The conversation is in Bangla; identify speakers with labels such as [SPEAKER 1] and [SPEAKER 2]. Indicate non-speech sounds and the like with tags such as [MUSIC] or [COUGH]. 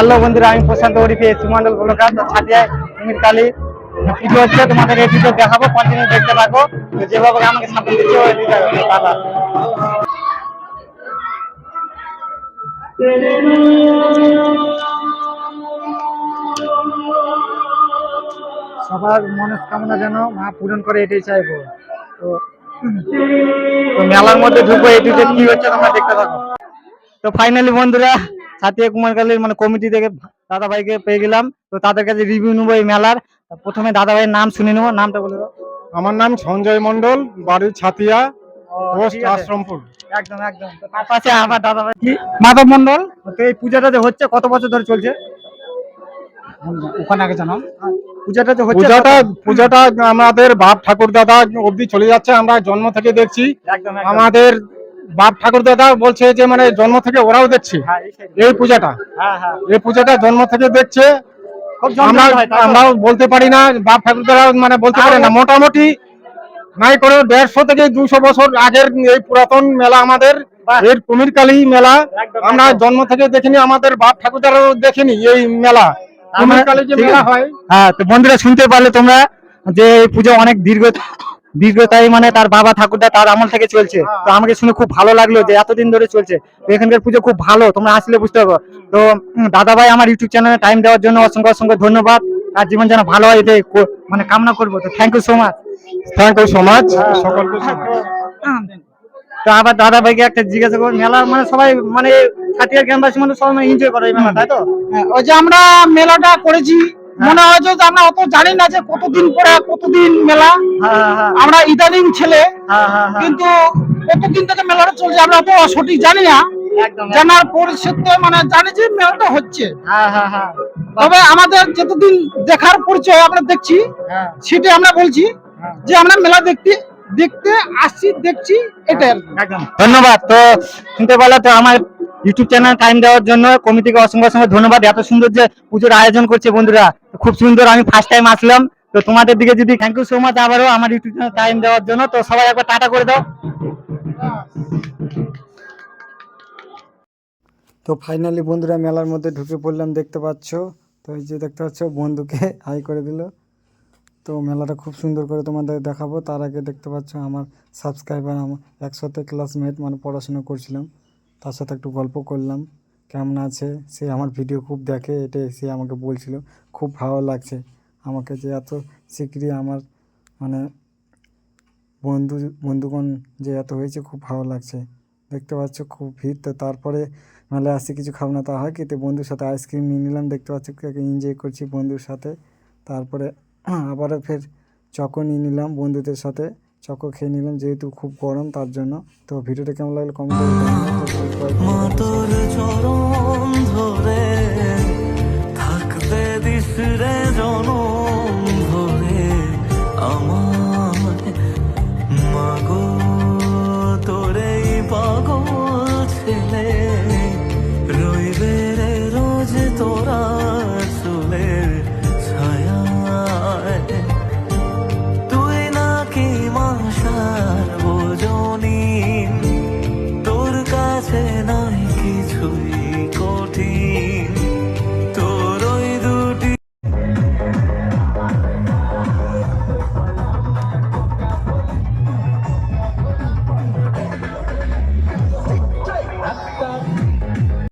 [SPEAKER 1] হ্যালো বন্ধুরা, আমি প্রশান্ত ওরিপি সুমন্ডল বলকার ছাটিয়া কুমির কালী। পুজো হচ্ছে তোমাদের এই ভিডিও দেখাবো কন্টিনিউ দেখতে থাকো। তো যেভাবে আমাকে সাপোর্ট দাদা সবার মনস্কামনা যেন মা পূরণ করে, এটাই চাইব। তো তো মেলার মধ্যে ঢুকবো, এই এটিতে কি হচ্ছে, তোমরা দেখতে থাকো। তো ফাইনালি বন্ধুরা সাথিয়া কুমার কালীর মানে কমিটি থেকে দাদা ভাইকে পেয়ে গেলাম। তো তাদের কাছে রিভিউ নেব এই মেলার। প্রথমে দাদা ভাইয়ের নাম শুনে নেব নামটা বলে দাও।
[SPEAKER 2] আমার নাম সঞ্জয় মন্ডল বাড়ি ছাতিয়া পোস্ট আশ্রমপুর।
[SPEAKER 1] একদম একদম। তার পাশে আমার দাদা ভাই কি? মাধব মন্ডল তো এই পূজাটা যে হচ্ছে কত বছর ধরে চলছে? ওখানে আগে জানাও। পূজাটা যে হচ্ছে
[SPEAKER 2] পূজাটা পূজাটা আমাদের বাপ ঠাকুর দাদা অবধি চলে যাচ্ছে আমরা জন্ম থেকে দেখছি। আমাদের বাপ ঠাকুর দাদা বলছে যে মানে জন্ম থেকে ওরাও দেখছে
[SPEAKER 1] হ্যাঁ, এই
[SPEAKER 2] পূজাটা।
[SPEAKER 1] হ্যাঁ হ্যাঁ।
[SPEAKER 2] এই পূজাটা জন্ম থেকে দেখছে? আমরাও বলতে পারি না বাপ ঠাকুর দাদা মানে বলতে পারে না মোটামুটি নাই করে দেড়শো থেকে দুশো বছর আগের এই পুরাতন মেলা আমাদের এর কুমির কালী মেলা। আমরা জন্ম থেকে দেখিনি আমাদের বাপ ঠাকুর দাদাও দেখিনি এই মেলা। কুমির কালী যে মেলা হয়।
[SPEAKER 1] হ্যাঁ তো বন্ধুরা শুনতে পারলে তোমরা যে এই পুজো অনেক দীর্ঘ দীর্ঘতাই মানে তার বাবা ঠাকুরদা তার আমল থেকে চলছে। তো আমাকে শুনে খুব ভালো লাগল যে এতদিন ধরে চলছে। তো এখানকার পুজো খুব ভালো তোমরা আসলে বুঝতে পারব। তো দাদা ভাই আমার ইউটিউব চ্যানেলে টাইম দেওয়ার জন্য অসংখ্য অসংখ্য ধন্যবাদ। আর জীবন যেন ভালো হয় এটাই মানে কামনা করব। তো thank you so much
[SPEAKER 2] thank you so much সকলকে
[SPEAKER 1] তো আবার দাদা ভাইকে একটা জিজ্ঞাসা করব মেলার মানে সবাই মানে খাটিয়ার গ্রামবাসী মানে সবাই এনজয় করে এই মেলা তাই তো?
[SPEAKER 3] হ্যাঁ, ওই যে আমরা মেলাটা করেছি মনে হয় যে আমরা অত জানি না যে কতদিন পরে কতদিন মেলা।
[SPEAKER 1] হ্যাঁ হ্যাঁ
[SPEAKER 3] আমরা ইদানিং ছেলে
[SPEAKER 1] হ্যাঁ হ্যাঁ হ্যাঁ।
[SPEAKER 3] কিন্তু কতদিন থেকে মেলাটা চলছে আমরা অত সঠিক জানি না। জানার পরিস্থিতি মানে জানি যে মেলাটা হচ্ছে।
[SPEAKER 1] হ্যাঁ হ্যাঁ হ্যাঁ।
[SPEAKER 3] তবে আমাদের যতদিন দেখার পরিচয় আমরা দেখছি
[SPEAKER 1] হ্যাঁ।
[SPEAKER 3] সেটা আমরা বলছি যে আমরা মেলা দেখতে দেখতে আসছি দেখছি।
[SPEAKER 1] একদম। ধন্যবাদ। তো শুনতে পারলে তো আমার ইউটিউব চ্যানেল টাইম দেওয়ার জন্য কমিটিকে অসংখ্য অসংখ্য ধন্যবাদ। এত সুন্দর যে পুজোর আয়োজন করছে বন্ধুরা, খুব সুন্দর। আমি ফার্স্ট টাইম আসলাম। তো তোমাদের দিকে যদি থ্যাংক ইউ সো মাচ আবারও আমার ইউটিউব চ্যানেল টাইম দেওয়ার জন্য, তো সবাই একবার টাটা করে দাও।
[SPEAKER 4] তো ফাইনালি বন্ধুরা মেলার মধ্যে ঢুকে পড়লাম, দেখতে পাচ্ছ? তো এই যে দেখতে পাচ্ছ, বন্ধুকে হাই করে দিল। তো মেলাটা খুব সুন্দর করে তোমাদের দেখাবো। তার আগে দেখতে পাচ্ছ, আমার সাবস্ক্রাইবার আমার একসাথে ক্লাসমেট মানে পড়াশোনা করছিলাম। তার সাথে একটু গল্প করলাম, কেমন আছে? সে আমার ভিডিও খুব দেখে, এটাই সে আমাকে বলছিল। খুব ভালো লাগছে আমাকে যে এত শিগগিরই আমার মানে বন্ধু, বন্ধুগণ যে এত হয়েছে, খুব ভালো লাগছে। দেখতে পাচ্ছ, খুব ভিড় তো তারপরে মেলায় আসছি কিছু খাব না। তা হয় কিন্তু বন্ধুর সাথে আইসক্রিম নিয়ে নিলাম, দেখতে পাচ্ছ এনজয় করছি বন্ধুর সাথে। তারপরে [CLEARS THROAT] আবারও ফের চকো নিয়ে নিলাম বন্ধুদের সাথে। চকো খেয়ে নিলাম, যেহেতু খুব গরম, তার জন্য। তো ভিডিওটা কেমন লাগল কমেন্ট ধরে থাকবে
[SPEAKER 5] দিস রে